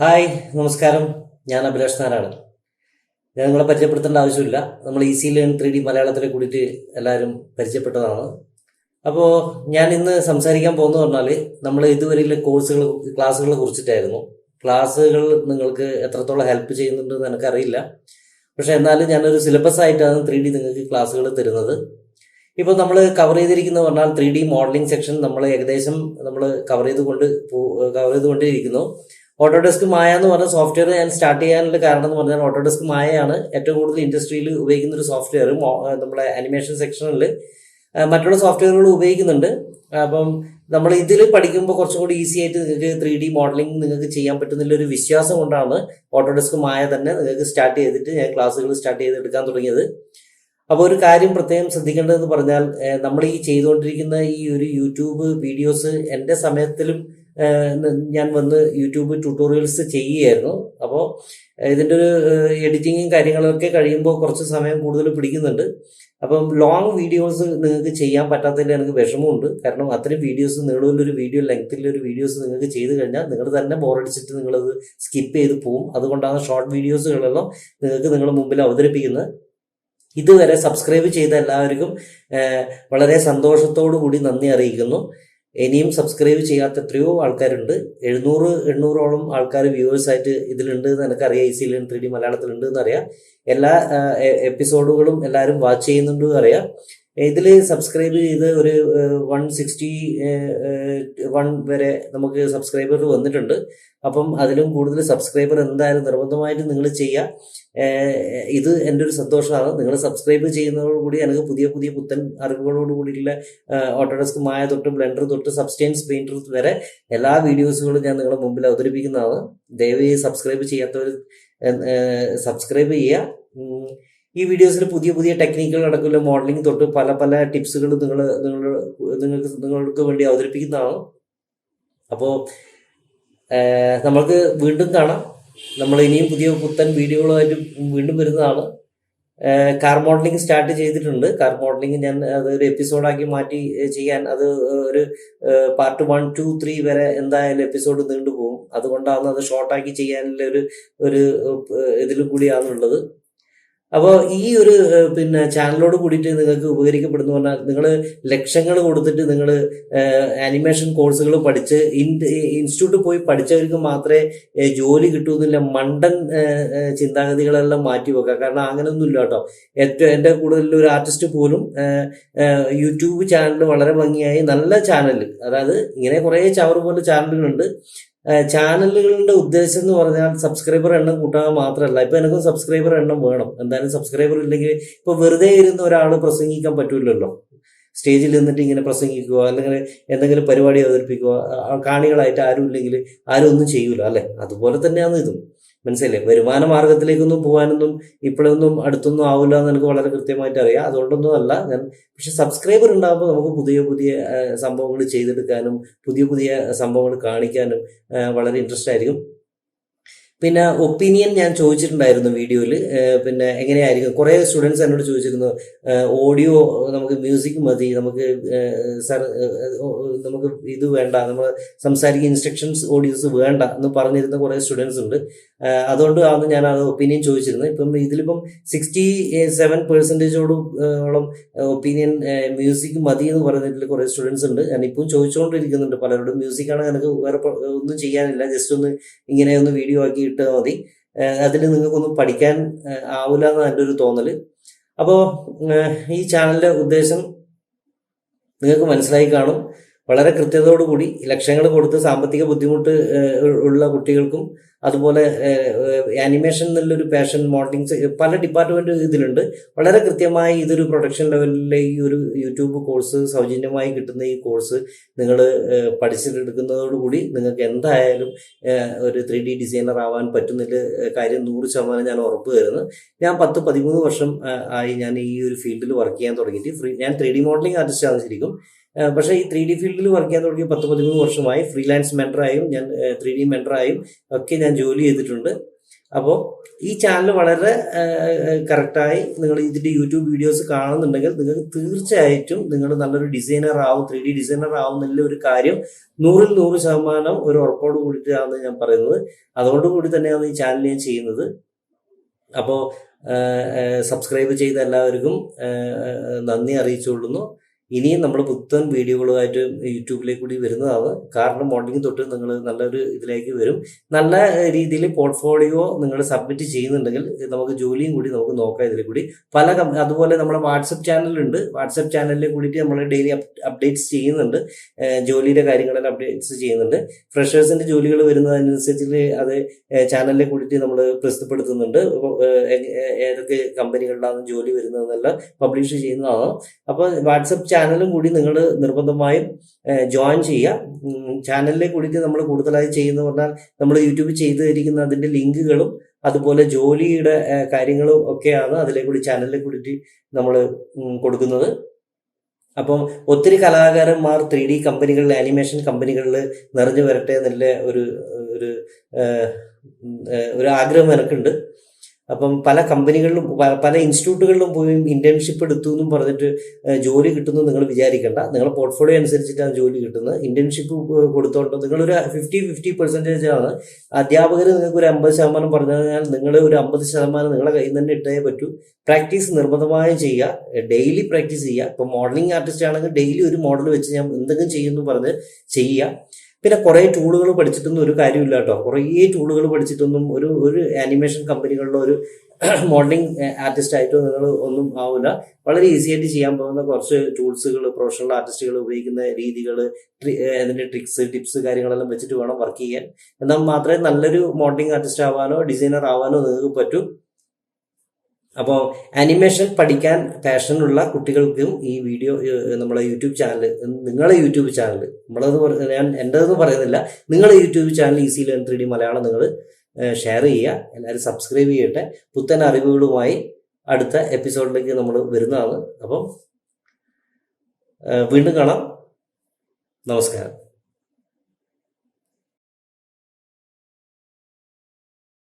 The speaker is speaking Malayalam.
ഹായ് നമസ്കാരം. ഞാൻ അഭിലാഷ് നാരായണൻ. ഞാൻ നിങ്ങളെ പരിചയപ്പെടുത്തേണ്ട ആവശ്യമില്ല. നമ്മൾ ഈസി ലേൺ ത്രീ ഡി മലയാളത്തിലെ കൂടിയിട്ട് എല്ലാവരും പരിചയപ്പെട്ടതാണ്. അപ്പോൾ ഞാൻ ഇന്ന് സംസാരിക്കാൻ പോകുന്നത് പറഞ്ഞാൽ നമ്മൾ ഇതുവരെയുള്ള കോഴ്സുകൾ ക്ലാസ്സുകളെ കുറിച്ചിട്ടായിരുന്നു. ക്ലാസ്സുകൾ നിങ്ങൾക്ക് എത്രത്തോളം ഹെൽപ്പ് ചെയ്യുന്നുണ്ടെന്ന് എനിക്കറിയില്ല. പക്ഷെ എന്നാലും ഞാനൊരു സിലബസ് ആയിട്ടാണ് ത്രീ ഡി നിങ്ങൾക്ക് ക്ലാസ്സുകൾ തരുന്നത്. ഇപ്പോൾ നമ്മൾ കവർ ചെയ്തിരിക്കുന്നത് പറഞ്ഞാൽ ത്രീ ഡി മോഡലിംഗ് സെക്ഷൻ നമ്മൾ ഏകദേശം നമ്മൾ കവർ ചെയ്തുകൊണ്ട് കവർ ചെയ്തുകൊണ്ടേയിരിക്കുന്നു ഓട്ടോഡെസ്ക് മായ എന്ന് പറഞ്ഞ സോഫ്റ്റ്വെയർ ഞാൻ സ്റ്റാർട്ട് ചെയ്യാനുള്ള കാരണം എന്ന് പറഞ്ഞാൽ ഓട്ടോഡെസ്ക് മായയാണ് ഏറ്റവും കൂടുതൽ ഇൻഡസ്ട്രിയിൽ ഉപയോഗിക്കുന്ന ഒരു സോഫ്റ്റ്വെയർ നമ്മുടെ അനിമേഷൻ സെക്ഷനിൽ മറ്റുള്ള സോഫ്റ്റ്വെയറുകൾ ഉപയോഗിക്കുന്നുണ്ട്. അപ്പം നമ്മൾ ഇതിൽ പഠിക്കുമ്പോൾ കുറച്ചും കൂടി ഈസി ആയിട്ട് നിങ്ങൾക്ക് ത്രീ ഡി മോഡലിംഗ് നിങ്ങൾക്ക് ചെയ്യാൻ പറ്റുന്നില്ല ഒരു വിശ്വാസം കൊണ്ടാണ് ഓട്ടോഡെസ്ക് മായ തന്നെ നിങ്ങൾക്ക് സ്റ്റാർട്ട് ചെയ്തിട്ട് ഞാൻ ക്ലാസ്സുകൾ സ്റ്റാർട്ട് ചെയ്തെടുക്കാൻ തുടങ്ങിയത്. അപ്പോൾ ഒരു കാര്യം പ്രത്യേകം ശ്രദ്ധിക്കേണ്ടതെന്ന് പറഞ്ഞാൽ നമ്മൾ ഈ ചെയ്തുകൊണ്ടിരിക്കുന്ന ഈ ഒരു യൂട്യൂബ് വീഡിയോസ് എന്റെ സമയത്തിലും ഞാൻ വന്ന് യൂട്യൂബ് ട്യൂട്ടോറിയൽസ് ചെയ്യുകയായിരുന്നു. അപ്പോൾ ഇതിന്റെ ഒരു എഡിറ്റിങ്ങും കാര്യങ്ങളൊക്കെ കഴിയുമ്പോൾ കുറച്ച് സമയം കൂടുതൽ പിടിക്കുന്നുണ്ട്. അപ്പം ലോങ് വീഡിയോസ് നിങ്ങൾക്ക് ചെയ്യാൻ പറ്റാത്തതിൽ എനിക്ക് വിഷമമുണ്ട്. കാരണം അത്രയും വീഡിയോസ് നീളമുള്ളൊരു വീഡിയോ ലെങ്ത്തിലൊരു വീഡിയോസ് നിങ്ങൾക്ക് ചെയ്ത് കഴിഞ്ഞാൽ നിങ്ങൾ തന്നെ ബോറടിച്ചിട്ട് നിങ്ങളത് സ്കിപ്പ് ചെയ്ത് പോകും അതുകൊണ്ടാണ് ഷോർട്ട് വീഡിയോസുകളെല്ലാം നിങ്ങൾക്ക് നിങ്ങളുടെ മുമ്പിൽ അവതരിപ്പിക്കുന്നത്. ഇതുവരെ സബ്സ്ക്രൈബ് ചെയ്ത എല്ലാവർക്കും വളരെ സന്തോഷത്തോടു കൂടി നന്ദി അറിയിക്കുന്നു. ഇനിയും സബ്സ്ക്രൈബ് ചെയ്യാത്ത എത്രയോ ആൾക്കാരുണ്ട്. എഴുന്നൂറ് എണ്ണൂറോളം ആൾക്കാർ വ്യൂവേഴ്സ് ആയിട്ട് ഇതിലുണ്ട് എന്ന് എനിക്കറിയാം. ഈ സീലിൻ ത്രീ ഡി മലയാളത്തിലുണ്ട് എന്നറിയാം. എല്ലാ എപ്പിസോഡുകളും എല്ലാവരും വാച്ച് ചെയ്യുന്നുണ്ട് അറിയാം. ഇതിൽ സബ്സ്ക്രൈബ് ചെയ്ത് ഒരു വൺ സിക്സ്റ്റി വൺ വരെ നമുക്ക് സബ്സ്ക്രൈബർ വന്നിട്ടുണ്ട്. അപ്പം അതിലും കൂടുതൽ സബ്സ്ക്രൈബർ എന്തായാലും നിർബന്ധമായിട്ടും നിങ്ങൾ ചെയ്യുക ഇത് എന്റെ ഒരു സന്തോഷമാണ്. നിങ്ങൾ സബ്സ്ക്രൈബ് ചെയ്യുന്നതോടുകൂടി എനിക്ക് പുതിയ പുതിയ പുത്തൻ അറിവുകളോട് കൂടിയിട്ടുള്ള ഓട്ടോഡെസ്ക് മായ തൊട്ട് ബ്ലെൻഡർ തൊട്ട് സബ്സ്റ്റൻസ് പെയിന്റർ വരെ എല്ലാ വീഡിയോസുകളും ഞാൻ നിങ്ങളുടെ മുമ്പിൽ അവതരിപ്പിക്കുന്നതാണ്. ദയവായി സബ്സ്ക്രൈബ് ചെയ്യാത്തവർ സബ്സ്ക്രൈബ് ചെയ്യുക ഈ വീഡിയോസിൽ പുതിയ പുതിയ ടെക്നിക്കുകൾ അടക്കമുള്ള മോഡലിംഗ് തൊട്ട് പല പല ടിപ്സുകൾ നിങ്ങൾ നിങ്ങൾ നിങ്ങൾക്ക് നിങ്ങൾക്ക് വേണ്ടി അവതരിപ്പിക്കുന്നതാണ് അപ്പോൾ നമ്മൾക്ക് വീണ്ടും കാണാം. നമ്മൾ ഇനിയും പുതിയ പുത്തൻ വീഡിയോകളായിട്ട് വീണ്ടും വരുന്നതാണ്. കാർ മോഡലിംഗ് സ്റ്റാർട്ട് ചെയ്തിട്ടുണ്ട്. കാർ മോഡലിംഗ് ഞാൻ അത് ഒരു എപ്പിസോഡാക്കി മാറ്റി ചെയ്യാൻ അത് ഒരു പാർട്ട് വൺ ടു ത്രീ വരെ എന്തായാലും എപ്പിസോഡ് നീണ്ടുപോകും. അതുകൊണ്ടാണ് അത് ഷോർട്ടാക്കി ചെയ്യാനുള്ള ഒരു ഒരു ഇതിൽ കൂടിയാണുള്ളത് അപ്പോൾ ഈ ഒരു പിന്നെ ചാനലോട് കൂടിയിട്ട് നിങ്ങൾക്ക് ഉപകരിക്കപ്പെടുന്നു പറഞ്ഞാൽ നിങ്ങൾ ലക്ഷങ്ങൾ കൊടുത്തിട്ട് നിങ്ങൾ ആനിമേഷൻ കോഴ്സുകൾ പഠിച്ച് ഇൻസ്റ്റിറ്റ്യൂട്ടിൽ പോയി പഠിച്ചവർക്ക് മാത്രമേ ജോലി കിട്ടുമെന്നില്ല മണ്ടൻ ചിന്താഗതികളെല്ലാം മാറ്റി വെക്കുക. കാരണം അങ്ങനെയൊന്നും ഇല്ല കേട്ടോ. ഏറ്റവും എന്റെ കൂടുതൽ ഒരു ആർട്ടിസ്റ്റ് പോലും യൂട്യൂബ് ചാനൽ വളരെ ഭംഗിയായി നല്ല ചാനൽ അതായത് ഇങ്ങനെ കുറേ ചവർ പോലെ ചാനലുകളുണ്ട് ചാനലുകളുടെ ഉദ്ദേശം എന്ന് പറഞ്ഞാൽ സബ്സ്ക്രൈബർ എണ്ണം കൂട്ടാൻ മാത്രമല്ല. ഇപ്പൊ എനിക്കും സബ്സ്ക്രൈബർ എണ്ണം വേണം. എന്തായാലും സബ്സ്ക്രൈബർ ഇല്ലെങ്കിൽ ഇപ്പൊ വെറുതെ ഇരുന്ന് ഒരാൾ പ്രസംഗിക്കാൻ പറ്റില്ലല്ലോ സ്റ്റേജിൽ നിന്നിട്ട് ഇങ്ങനെ പ്രസംഗിക്കുക അല്ലെങ്കിൽ എന്തെങ്കിലും പരിപാടി അവതരിപ്പിക്കുക കാണികളായിട്ട് ആരും ഇല്ലെങ്കിൽ ആരും ഒന്നും ചെയ്യൂല അല്ലെ? അതുപോലെ തന്നെയാണ് ഇതും. മനസ്സിലായില്ലേ? വരുമാന മാർഗത്തിലേക്കൊന്നും പോകാനൊന്നും ഇപ്പോഴൊന്നും അടുത്തൊന്നും ആവില്ല എന്ന് എനിക്ക് വളരെ കൃത്യമായിട്ട് അറിയാം. അതുകൊണ്ടൊന്നും അല്ല ഞാൻ പക്ഷെ സബ്സ്ക്രൈബർ ഉണ്ടാകുമ്പോൾ നമുക്ക് പുതിയ പുതിയ സംഭവങ്ങൾ ചെയ്തെടുക്കാനും പുതിയ പുതിയ സംഭവങ്ങൾ കാണിക്കാനും വളരെ ഇൻട്രസ്റ്റ് ആയിരിക്കും. പിന്നെ ഒപ്പീനിയൻ ഞാൻ ചോദിച്ചിട്ടുണ്ടായിരുന്നു വീഡിയോയിൽ പിന്നെ എങ്ങനെയായിരിക്കും? കുറേ സ്റ്റുഡൻസ് എന്നോട് ചോദിച്ചിരുന്നു ഓഡിയോ നമുക്ക് മ്യൂസിക് മതി നമുക്ക് സർ നമുക്ക് ഇത് വേണ്ട നമ്മൾ സംസാരിക്കുന്ന ഇൻസ്ട്രക്ഷൻസ് ഓഡിയോസ് വേണ്ട എന്ന് പറഞ്ഞിരുന്ന കുറേ സ്റ്റുഡൻസ് ഉണ്ട്. അതുകൊണ്ട് ആണ് ഞാൻ അത് ഒപ്പീനിയൻ ചോദിച്ചിരുന്നത്. ഇപ്പം ഇതിലിപ്പം സിക്സ്റ്റി സെവൻ പെർസെന്റേജോടും ഒപ്പീനിയൻ മ്യൂസിക് മതി എന്ന് പറഞ്ഞിട്ടുള്ള കുറേ സ്റ്റുഡൻസ് ഉണ്ട്. ഞാൻ ഇപ്പം ചോദിച്ചുകൊണ്ടിരിക്കുന്നുണ്ട് പലരോടും. മ്യൂസിക്കാണ് എനിക്ക് വേറെ ഒന്നും ചെയ്യാനില്ല. ജസ്റ്റ് ഒന്ന് ഇങ്ങനെ ഒന്ന് വീഡിയോ ആക്കി ഇട്ടാൽ മതി. അതിൽ നിങ്ങൾക്കൊന്നും പഠിക്കാൻ ആവില്ല എന്നാണ് എന്റെ ഒരു തോന്നൽ അപ്പോൾ ഈ ചാനലിന്റെ ഉദ്ദേശം നിങ്ങൾക്ക് മനസ്സിലായി കാണും. വളരെ കൃത്യതയോടുകൂടി ലക്ഷ്യങ്ങൾ കൊടുത്ത് സാമ്പത്തിക ബുദ്ധിമുട്ട് ഉള്ള കുട്ടികൾക്കും അതുപോലെ ആനിമേഷൻ എന്നുള്ളൊരു പാഷൻ മോഡലിങ്സ് പല ഡിപ്പാർട്ട്മെന്റ് ഇതിലുണ്ട്. വളരെ കൃത്യമായി ഇതൊരു പ്രൊഡക്ഷൻ ലെവലിലെ ഈ ഒരു യൂട്യൂബ് കോഴ്സ് സൗജന്യമായി കിട്ടുന്ന ഈ കോഴ്സ് നിങ്ങൾ പഠിച്ചെടുക്കുന്നതോടുകൂടി നിങ്ങൾക്ക് എന്തായാലും ഒരു ത്രീ ഡി ഡിസൈനർ ആവാൻ പറ്റുന്നില്ല കാര്യം നൂറ് ശതമാനം ഞാൻ ഉറപ്പ് തരുന്നു. ഞാൻ പത്ത് പതിമൂന്ന് വർഷം ആയി ഞാൻ ഈ ഒരു ഫീൽഡിൽ വർക്ക് ചെയ്യാൻ തുടങ്ങിയിട്ട് ഫ്രീ ഞാൻ ത്രീ ഡി മോഡലിംഗ് ആർട്ടിസ്റ്റ് ആണ് ശരിക്കും പക്ഷേ ഈ ത്രീ ഡി ഫീൽഡിൽ വർക്ക് ചെയ്യാൻ തുടങ്ങി പത്ത് പതിമൂന്ന് വർഷമായി ഫ്രീലാൻസ് മെന്ററായും ഞാൻ ത്രീ ഡി മെന്ററായും ഒക്കെ ഞാൻ ജോലി ചെയ്തിട്ടുണ്ട്. അപ്പോൾ ഈ ചാനൽ വളരെ കറക്റ്റായി നിങ്ങൾ ഇതിന്റെ യൂട്യൂബ് വീഡിയോസ് കാണുന്നുണ്ടെങ്കിൽ നിങ്ങൾക്ക് തീർച്ചയായിട്ടും നിങ്ങൾ നല്ലൊരു ഡിസൈനർ ആവും ത്രീ ഡി ഡിസൈനർ ആവുന്നില്ല ഒരു കാര്യം നൂറിൽ നൂറ് ശതമാനം ഒരു ഉറപ്പോട് കൂടിയിട്ടാണ് ഞാൻ പറയുന്നത്. അതോട് കൂടി തന്നെയാണ് ഈ ചാനൽ ഞാൻ ചെയ്യുന്നത്. അപ്പോൾ സബ്സ്ക്രൈബ് ചെയ്ത എല്ലാവർക്കും നന്ദി അറിയിച്ചുകൊള്ളുന്നു. ഇനിയും നമ്മൾ പുത്തൻ വീഡിയോകളുമായിട്ട് യൂട്യൂബിലേക്ക് കൂടി വരുന്നതാണ്. കാരണം മോർണിംഗ് തൊട്ട് നിങ്ങൾ നല്ലൊരു ഇതിലേക്ക് വരും. നല്ല രീതിയിൽ പോർട്ട്ഫോളിയോ നിങ്ങൾ സബ്മിറ്റ് ചെയ്യുന്നുണ്ടെങ്കിൽ നമുക്ക് ജോലിയും കൂടി നമുക്ക് നോക്കാം ഇതിൽ കൂടി. പല അതുപോലെ നമ്മുടെ വാട്സപ്പ് ചാനലുണ്ട് വാട്സപ്പ് ചാനലിൽ കൂടിയിട്ട് നമ്മൾ ഡെയിലി അപ്ഡേറ്റ്സ് ചെയ്യുന്നുണ്ട്. ജോലിയുടെ കാര്യങ്ങളെല്ലാം അപ്ഡേറ്റ്സ് ചെയ്യുന്നുണ്ട്. ഫ്രഷേഴ്സിന്റെ ജോലികൾ വരുന്നതനുസരിച്ച് അത് ചാനലിൽ കൂടിയിട്ട് നമ്മൾ പ്രസിദ്ധപ്പെടുത്തുന്നുണ്ട്. ഏതൊക്കെ കമ്പനികളിലാണ് ജോലി വരുന്നതെന്നെല്ലാം പബ്ലിഷ് ചെയ്യുന്നതാണ്. അപ്പോൾ വാട്സപ്പ് ചാനലും കൂടി നിങ്ങൾ നിർബന്ധമായും ജോയിൻ ചെയ്യുക. ചാനലിലെ കൂടിയിട്ട് നമ്മൾ കൂടുതലായി ചെയ്യുന്ന പറഞ്ഞാൽ നമ്മൾ യൂട്യൂബ് ചെയ്തു തരിക്കുന്ന അതിന്റെ ലിങ്കുകളും അതുപോലെ ജോലിയുടെ കാര്യങ്ങളും ഒക്കെയാണ് അതിലെ കൂടി ചാനലിൽ കൂടിയിട്ട് നമ്മൾ കൊടുക്കുന്നത്. അപ്പം ഒത്തിരി കലാകാരന്മാർ ത്രീ ഡി കമ്പനികളിൽ ആനിമേഷൻ കമ്പനികളിൽ നിറഞ്ഞു വരട്ടെ എന്നുള്ള ഒരു ഒരു ഒരു ആഗ്രഹം എനിക്കുണ്ട്. അപ്പം പല കമ്പനികളിലും പല ഇൻസ്റ്റിറ്റ്യൂട്ടുകളിലും പോയി ഇന്റേൺഷിപ്പ് എടുത്തു എന്നും പറഞ്ഞിട്ട് ജോലി കിട്ടുന്നു നിങ്ങൾ വിചാരിക്കേണ്ട. നിങ്ങളുടെ പോർട്ട്ഫോളിയോ അനുസരിച്ചിട്ടാണ് ജോലി കിട്ടുന്നത്. ഇന്റേൺഷിപ്പ് കൊടുത്തോണ്ട് നിങ്ങളൊരു ഫിഫ്റ്റി ഫിഫ്റ്റി പെർസെന്റേജ് ആണ്. അധ്യാപകർ നിങ്ങൾക്ക് ഒരു അമ്പത് ശതമാനം പറഞ്ഞു കഴിഞ്ഞാൽ നിങ്ങൾ ഒരു അമ്പത് ശതമാനം നിങ്ങളെ കയ്യിൽ നിന്ന് തന്നെ ഇട്ടേ പറ്റൂ. പ്രാക്ടീസ് നിർബന്ധമായും ചെയ്യുക. ഡെയിലി പ്രാക്ടീസ് ചെയ്യുക. ഇപ്പോൾ മോഡലിംഗ് ആർട്ടിസ്റ്റ് ആണെങ്കിൽ ഡെയിലി ഒരു മോഡൽ വെച്ച് ഞാൻ എന്തെങ്കിലും ചെയ്യുന്നു പറഞ്ഞ് ചെയ്യുക. പിന്നെ കുറേ ടൂളുകൾ പഠിച്ചിട്ടൊന്നും ഒരു കാര്യമില്ല കേട്ടോ കുറേ ടൂളുകൾ പഠിച്ചിട്ടൊന്നും ഒരു ഒരു ആനിമേഷൻ കമ്പനികളിലോ ഒരു മോഡലിംഗ് ആർട്ടിസ്റ്റ് ആയിട്ടോ നിങ്ങൾ ഒന്നും ആവില്ല വളരെ ഈസി ആയിട്ട് ചെയ്യാൻ പോകുന്ന കുറച്ച് ടൂൾസുകൾ പ്രൊഫഷണൽ ആർട്ടിസ്റ്റുകൾ ഉപയോഗിക്കുന്ന രീതികൾ അതിന്റെ ട്രിക്സ് ടിപ്സ് കാര്യങ്ങളെല്ലാം വെച്ചിട്ട് വേണം വർക്ക് ചെയ്യാൻ. എന്നാൽ മാത്രമേ നല്ലൊരു മോഡലിംഗ് ആർട്ടിസ്റ്റ് ആവാനോ ഡിസൈനർ ആവാനോ നിങ്ങൾക്ക് പറ്റൂ. അപ്പോൾ ആനിമേഷൻ പഠിക്കാൻ പാഷനുള്ള കുട്ടികൾക്കും ഈ വീഡിയോ നമ്മളെ യൂട്യൂബ് ചാനൽ നിങ്ങളെ യൂട്യൂബ് ചാനൽ നമ്മളത് ഞാൻ എന്റെതെന്ന് പറയുന്നില്ല. നിങ്ങളെ YouTube channel easy learn three D Malayalam നിങ്ങൾ ഷെയർ ചെയ്യുക. എല്ലാവരും സബ്സ്ക്രൈബ് ചെയ്യട്ടെ. പുത്തൻ അറിവുകളുമായി അടുത്ത എപ്പിസോഡിലേക്ക് നമ്മൾ വരുന്നതാണ്. അപ്പം വീണ്ടും കാണാം. നമസ്കാരം.